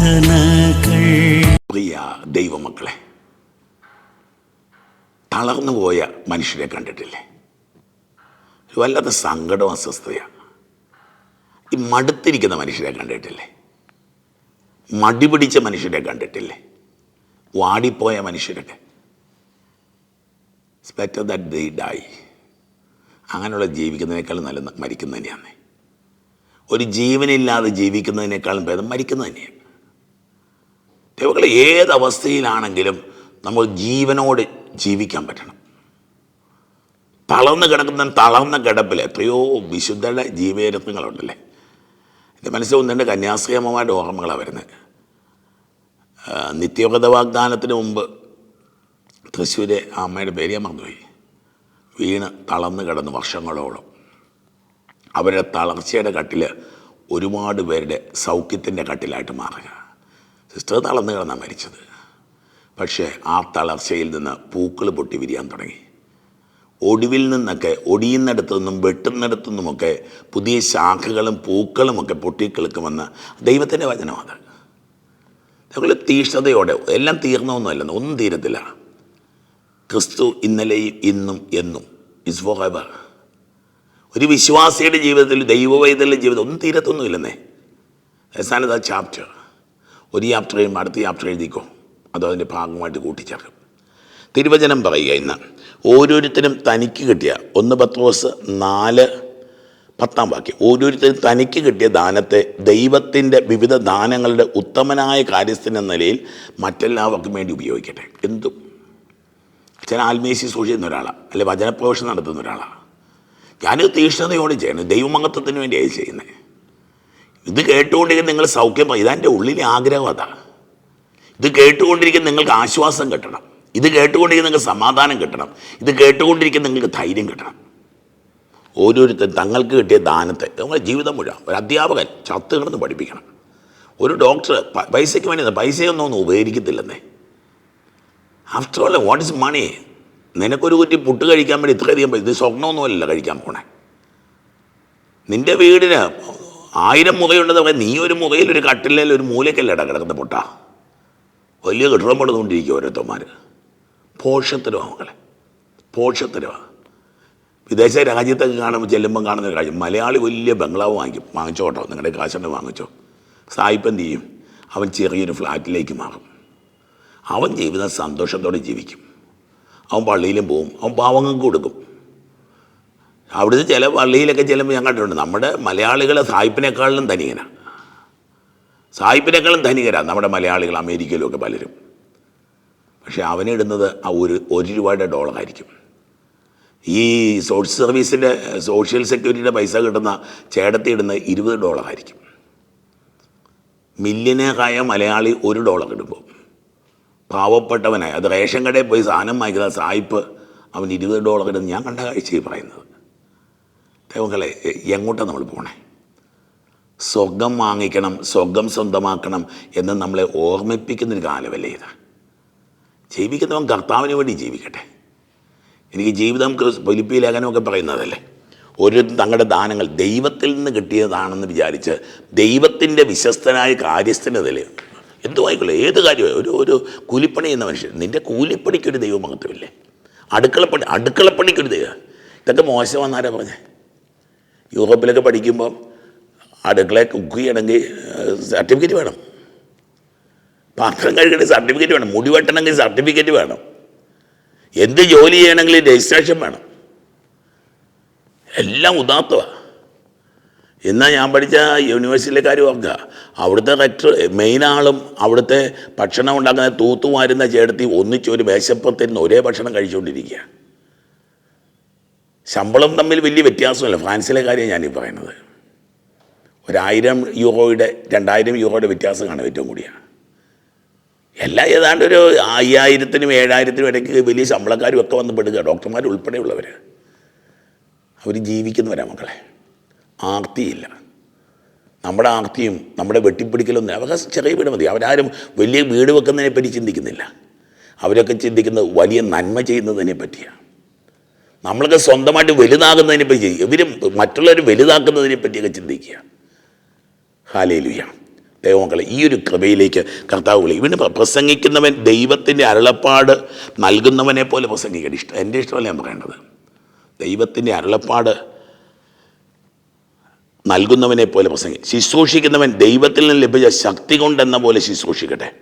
അർത്ഥനകൾ പ്രിയ ദൈവമക്കളെ തളർന്നു പോയ മനുഷ്യരെ കണ്ടിട്ടില്ലേ? വല്ലാത്ത സങ്കടവും അസ്വസ്ഥതയാണ്. ഈ മടുത്തിരിക്കുന്ന മനുഷ്യരെ കണ്ടിട്ടില്ലേ? മടി പിടിച്ച മനുഷ്യരെ കണ്ടിട്ടില്ലേ? വാടിപ്പോയ മനുഷ്യരൊക്കെ. ബെറ്റർ ദാറ്റ് ദേ ഡായി അങ്ങനെയുള്ള ജീവിക്കുന്നതിനേക്കാളും നല്ല മരിക്കുന്നത് തന്നെയാണ് ഒരു ജീവനില്ലാതെ ജീവിക്കുന്നതിനേക്കാളും ഭേദം മരിക്കുന്നത് തന്നെയാണ്. ദൈവങ്ങളെ ഏതവസ്ഥയിലാണെങ്കിലും നമ്മൾ ജീവനോട് ജീവിക്കാൻ പറ്റണം. തളർന്ന് കിടക്കുന്ന തളർന്ന കിടപ്പിൽ എത്രയോ വിശുദ്ധരുടെ ജീവരത്നങ്ങളുണ്ടല്ലേ എന്റെ മനസ്സിൽ ഒന്നിന്റെ കന്യാസ്ത്രീയമ്മമാരുടെ ഓർമ്മകളാണ് വരുന്നത്. നിത്യവ്രത വാഗ്ദാനത്തിന് മുമ്പ് തൃശ്ശൂരെ ആ അമ്മയുടെ പേര് ഞാൻ മറന്നുപോയി. വീണ് തളർന്ന് കിടന്ന് വർഷങ്ങളോളം. അവരുടെ തളർച്ചയുടെ കട്ടിൽ ഒരുപാട് പേരുടെ സൗഖ്യത്തിന്റെ കട്ടിലായിട്ട് മാറുക. സിസ്റ്റർ തളർന്നു കിടന്നാണ് മരിച്ചത്. പക്ഷേ ആ തളർച്ചയിൽ നിന്ന് പൂക്കൾ പൊട്ടി വിരിയാൻ തുടങ്ങി. ഒടുവിൽ നിന്നൊക്കെ ഒടിയുന്നിടത്തു നിന്നും വെട്ടുന്നിടത്തു നിന്നുമൊക്കെ പുതിയ ശാഖകളും പൂക്കളുമൊക്കെ പൊട്ടിക്കിളുക്കുമെന്ന് ദൈവത്തിന്റെ വചനമാണ് ഞങ്ങൾ തീഷ്ണതയോടെ എല്ലാം തീർന്നൊന്നുമല്ല ഒന്നും തീരത്തില്ല. ക്രിസ്തു ഇന്നലെയും ഇന്നും എന്നും ഇസ് ഫോർ എവർ ഒരു വിശ്വാസിയുടെ ജീവിതത്തിൽ ദൈവവൈദ്യ ജീവിതം ഒന്നും തീരത്തൊന്നുമില്ലെന്നേ. അവസാനത് ആ ചാപ്റ്റർ ഒരു ചാപ്റ്റർ കഴിയുമ്പോൾ അടുത്ത ചാപ്റ്റർ എഴുതിക്കോ. അതോ അതിന്റെ ഭാഗമായിട്ട് കൂട്ടിച്ചേർക്കും. തിരുവചനം പറയുക ഇന്ന്. ഓരോരുത്തരും തനിക്ക് കിട്ടിയ ഒന്ന് പത്രോസ് നാല് പത്താം വാക്യം. ഓരോരുത്തരും തനിക്ക് കിട്ടിയ ദാനത്തെ ദൈവത്തിന്റെ വിവിധ ദാനങ്ങളുടെ ഉത്തമനായ കാര്യസ്ഥനെന്ന നിലയിൽ മറ്റെല്ലാവർക്കും വേണ്ടി ഉപയോഗിക്കട്ടെ. എന്തും. അച്ഛൻ ആത്മീയശി സൂക്ഷിക്കുന്ന ഒരാളാണ് അല്ലെ വചനപ്രവേശനം നടത്തുന്ന ഒരാളാണ് ഞാനൊരു തീക്ഷ്ണതയോടെ ചെയ്യണം ദൈവമംഗത്വത്തിന് വേണ്ടിയായി ചെയ്യുന്നത് ഇത് കേട്ടുകൊണ്ടിരിക്കുന്ന നിങ്ങൾ സൗഖ്യം പ- ഇതാ എന്റെ ഉള്ളിലെ ആഗ്രഹം അതാണ് ഇത് കേട്ടുകൊണ്ടിരിക്കുന്ന നിങ്ങൾക്ക് ആശ്വാസം കിട്ടണം. ഇത് കേട്ടുകൊണ്ടിരിക്കുന്ന നിങ്ങൾക്ക് സമാധാനം കിട്ടണം. ഇത് കേട്ടുകൊണ്ടിരിക്കുന്ന നിങ്ങൾക്ക് ധൈര്യം കിട്ടണം. ഓരോരുത്തരും തങ്ങൾക്ക് കിട്ടിയ ദാനത്തെ നമ്മുടെ ജീവിതം മുഴുവൻ ഒരു അധ്യാപകൻ ചത്ത് കിടന്ന് പഠിപ്പിക്കണം. ഒരു ഡോക്ടർ പൈസയ്ക്ക് വേണ്ടി പൈസയൊന്നും ഒന്നും ഉപകരിക്കത്തില്ലെന്നേ. After all what is money നിനക്കൊരു കുറ്റി പുട്ട് കഴിക്കാൻ വേണ്ടി ഇത്രയധികം ഇത് സ്വർണമൊന്നുമല്ല കഴിക്കാൻ പോണേ. നിന്റെ വീടിന് ആയിരം മുതയുണ്ടെന്ന് പറയാം നീ ഒരു മുതയിൽ ഒരു കട്ടിലേൽ ഒരു മൂലക്കല്ലട കിടക്കുന്ന പൊട്ട. വലിയ കെട്ടിടം പണിതുകൊണ്ടിരിക്കും ഓരോരുത്തന്മാർ മക്കളെ. പോഷത്തരവാ. വിദേശ രാജ്യത്തൊക്കെ കാണുമ്പോൾ ചെല്ലുമ്പോൾ കാണുന്ന കാര്യം. മലയാളി വലിയ ബംഗ്ലാവ് വാങ്ങിക്കും. വാങ്ങിച്ചോട്ടോ നിങ്ങളുടെ കാശുണ്ട് വാങ്ങിച്ചോ. സായിപ്പ് എന്ത് ചെയ്യും? അവൻ ചെറിയൊരു ഫ്ലാറ്റിലേക്ക് മാറും. അവൻ ജീവിതം സന്തോഷത്തോടെ ജീവിക്കും. അവൻ പള്ളിയിലും പോവും. അവൻ പാവങ്ങൾക്ക് കൊടുക്കും. അവിടുത്തെ ചില പള്ളിയിലൊക്കെ ചെല്ലുമ്പോൾ ഞാൻ കണ്ടിട്ടുണ്ട്. നമ്മുടെ മലയാളികൾ സായിപ്പിനേക്കാളിലും ധനികനാണ് സായിപ്പിനേക്കാളും ധനികരാണ് നമ്മുടെ മലയാളികൾ അമേരിക്കയിലും ഒക്കെ പലരും. പക്ഷേ അവനിടുന്നത് ആ ഒരു ഒരു രൂപയുടെ ഡോളറായിരിക്കും. ഈ സോഷ്യൽ സർവീസിന്റെ സോഷ്യൽ സെക്യൂരിറ്റിയുടെ പൈസ കിട്ടുന്ന ചേട്ടത്തി ഇടുന്ന ഇരുപത് ഡോളറായിരിക്കും. മില്യനേറായ മലയാളി ഒരു ഡോളർ ഇടുമ്പോൾ പാവപ്പെട്ടവനായി. അത് റേഷൻ കടയിൽ പോയി സാധനം വാങ്ങിക്കുന്ന സായിപ്പ് അവൻ ഇരുപത് ഡോളർ ഇടുന്ന ഞാൻ കണ്ട കാഴ്ചയിൽ പറയുന്നത്. ദൈവങ്ങളെ എങ്ങോട്ടാണ് നമ്മൾ പോകണേ സ്വർഗം വാങ്ങിക്കണം സ്വർഗം സ്വന്തമാക്കണം എന്ന് നമ്മളെ ഓർമ്മിപ്പിക്കുന്നൊരു കാലമല്ലേ ഇത്? ജീവിക്കുന്നവൻ കർത്താവിന് വേണ്ടി ജീവിക്കട്ടെ. എനിക്ക് ജീവിതം ഫിലിപ്പി ലേഖനമൊക്കെ പറയുന്നതല്ലേ? ഓരോരുത്തരും തങ്ങളുടെ ദാനങ്ങൾ ദൈവത്തിൽ നിന്ന് കിട്ടിയതാണെന്ന് വിചാരിച്ച് ദൈവത്തിന്റെ വിശ്വസ്തനായ കാര്യസ്ഥനതിൽ എന്തുമായിക്കൊള്ളേ ഏത് കാര്യമായി ഒരു ഒരു കൂലിപ്പണി ചെയ്യുന്ന മനുഷ്യൻ. നിന്റെ കൂലിപ്പണിക്കൊരു ദൈവമഹത്വമില്ലേ? അടുക്കളപ്പണി അടുക്കളപ്പണിക്കൊരു ദൈവം. ഇതൊക്കെ മോശമാണെന്നാരാ പറഞ്ഞേ? യൂറോപ്പിലൊക്കെ പഠിക്കുമ്പം അടുക്കളയെ കുക്ക് ചെയ്യണമെങ്കിൽ സർട്ടിഫിക്കറ്റ് വേണം. പാത്രം കഴുകണമെങ്കിൽ സർട്ടിഫിക്കറ്റ് വേണം. മുടി വെട്ടണമെങ്കിൽ സർട്ടിഫിക്കറ്റ് വേണം. എന്ത് ജോലി ചെയ്യണമെങ്കിൽ രജിസ്ട്രേഷൻ വേണം. എല്ലാം ഉദാത്തമാണ് എന്നാൽ ഞാൻ പഠിച്ച യൂണിവേഴ്സിറ്റിയിലെ കാര്യം ഓർക്കുക അവിടുത്തെ റെക്ടർ മെയിൻ ആളും അവിടുത്തെ ഭക്ഷണം ഉണ്ടാക്കുന്ന തൂത്തുമാരുന്ന ചേട്ടത്തി ഒന്നിച്ചൊരു ഒരു മേശപ്പത്തിരുന്ന് ഒരേ ഭക്ഷണം കഴിച്ചുകൊണ്ടിരിക്കുക ശമ്പളം തമ്മിൽ വലിയ വ്യത്യാസമല്ല. ഫ്രാൻസിലെ കാര്യം ഞാനീ പറയുന്നത്. ഒരായിരം യൂറോയുടെ രണ്ടായിരം യൂറോയുടെ വ്യത്യാസം കാണും ഏറ്റവും കൂടിയാണ് എല്ലാം ഏതാണ്ട് ഒരു അയ്യായിരത്തിനും ഏഴായിരത്തിനും ഇടയ്ക്ക് വലിയ ശമ്പളക്കാരും ഒക്കെ വന്ന് പെടുക. ഡോക്ടർമാർ ഉൾപ്പെടെയുള്ളവർ അവർ ജീവിക്കുന്നവരാ മക്കളെ. ആർത്തിയില്ല. നമ്മുടെ ആർത്തിയും നമ്മുടെ വെട്ടിപ്പിടിക്കലൊന്നും അവർക്ക് ചെറിയ വീട് മതി. അവരാരും വലിയ വീട് വെക്കുന്നതിനെപ്പറ്റി ചിന്തിക്കുന്നില്ല. അവരൊക്കെ ചിന്തിക്കുന്നത് വലിയ നന്മ ചെയ്യുന്നതിനെ പറ്റിയാണ് നമ്മളൊക്കെ സ്വന്തമായിട്ട് വലുതാകുന്നതിനെ പറ്റി ഇവരും മറ്റുള്ളവർ വലുതാക്കുന്നതിനെ പറ്റിയൊക്കെ ചിന്തിക്കുക. ഹാലേലുയ ദൈവമക്കളെ ഈ ഒരു കൃപയിലേക്ക് കർത്താവ് വിളി. ഇവന് പ്രസംഗിക്കുന്നവൻ ദൈവത്തിന്റെ അരുളപ്പാട് നൽകുന്നവനെ പോലെ പ്രസംഗിക്കണം ഇഷ്ടം എന്റെ ഇഷ്ടമല്ല ഞാൻ പറയേണ്ടത്. ദൈവത്തിന്റെ അരുളപ്പാട് നൽകുന്നവനെ പോലെ പ്രസംഗി ശുശ്രൂഷിക്കുന്നവൻ ദൈവത്തിൽ നിന്ന് ലഭിച്ച ശക്തി കൊണ്ടെന്ന പോലെ ശുശ്രൂഷിക്കട്ടെ.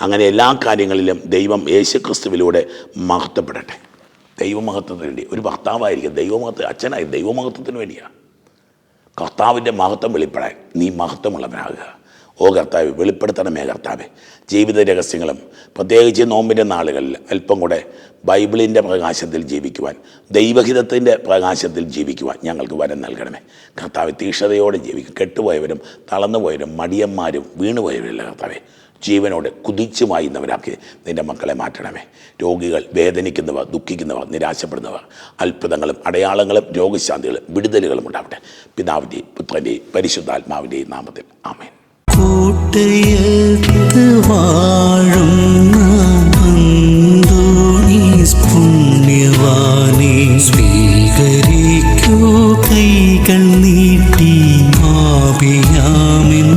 അങ്ങനെ എല്ലാ കാര്യങ്ങളിലും ദൈവം യേശുക്രിസ്തുവിലൂടെ മഹത്വപ്പെടട്ടെ. ദൈവമഹത്വത്തിന് വേണ്ടി. ഒരു ഭർത്താവായിരിക്കും ദൈവമഹത്വം അച്ഛനായി ദൈവമഹത്വത്തിന് വേണ്ടിയാണ് കർത്താവിന്റെ മഹത്വം വെളിപ്പെടാൻ നീ മഹത്വമുള്ളവനാകുക. ഓ കർത്താവ് വെളിപ്പെടുത്തണമേ കർത്താവ്. ജീവിത രഹസ്യങ്ങളും പ്രത്യേകിച്ച് നോമ്പിന്റെ നാളുകളിൽ അല്പം കൂടെ ബൈബിളിന്റെ പ്രകാശത്തിൽ ജീവിക്കുവാൻ ദൈവഹിതത്തിന്റെ പ്രകാശത്തിൽ ജീവിക്കുവാൻ ഞങ്ങൾക്ക് വരം നൽകണമേ. കർത്താവ് തീക്ഷണതയോടെ ജീവിക്കും. കെട്ടുപോയവരും തളർന്നുപോയവരും മടിയന്മാരും വീണുപോയവരില്ല കർത്താവെ. ജീവനോടെ കുതിച്ചു മായുന്നവരാക്കി നിന്റെ മക്കളെ മാറ്റണമേ. രോഗികൾ വേദനിക്കുന്നവർ ദുഃഖിക്കുന്നവർ നിരാശപ്പെടുന്നവർ അത്ഭുതങ്ങളും അടയാളങ്ങളും രോഗശാന്തികളും വിടുതലുകളും ഉണ്ടാവട്ടെ. പിതാവിന്റെയും പുത്രന്റെയും പരിശുദ്ധാത്മാവിന്റെയും നാമത്തിൽ. ആമേൻ. കൈകൾ നീട്ടി ആപിയാമിൻ